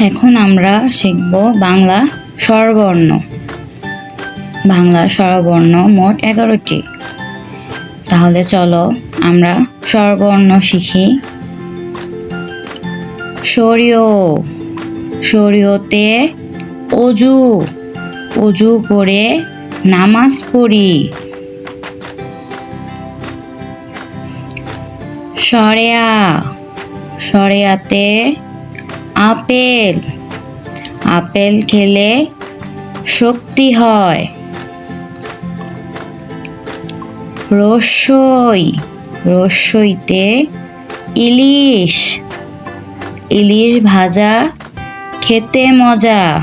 এখন আমরা শিখব বাংলা স্বরবর্ণ। বাংলা স্বরবর্ণ মোট এগারোটি। তাহলে চলো আমরা স্বরবর্ণ শিখি। শরীয় শরীয়তে অজু। অজু করে নামাজ পড়ি। সরেয়া। সরেয়াতে আপেল। আপেল খেলে শক্তি হয়। রসই। রসইতে ইলিশ। ইলিশ ভাজা খেতে মজা।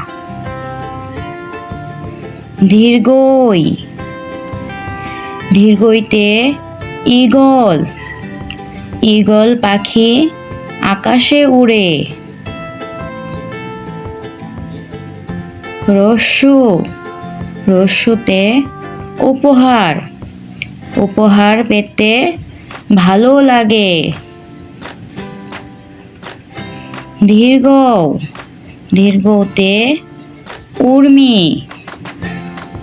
দীর্ঘই দীর্ঘইতে ঈগল। ঈগল পাখি আকাশে উড়ে। রস্যু রস্যুতে উপহার। উপহার পেতে ভালো লাগে। দীর্ঘ, দীর্ঘতে উর্মি।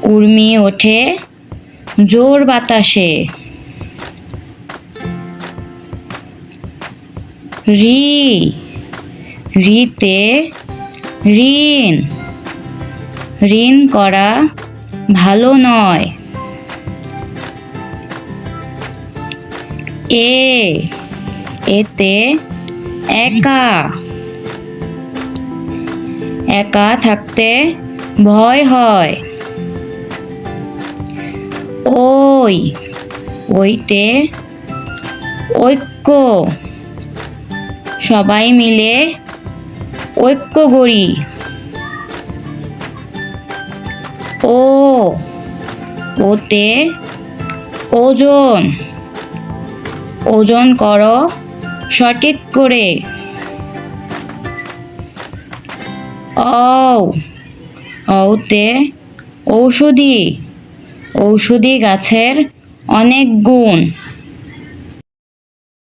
উর্মি ওঠে জোর বাতাসে। রি, রিতে ঋণ। ঋণ করা ভালো নয়। এ, এতে একা একা থাকতে ভয় হয়। ওই, ওইতে ঐক্য, সবাই মিলে ঐক্য গড়ি ও ওতে ওজন ওজন করো সঠিক করে। ও ওতে ঔষধি ঔষধি গাছের অনেক গুণ।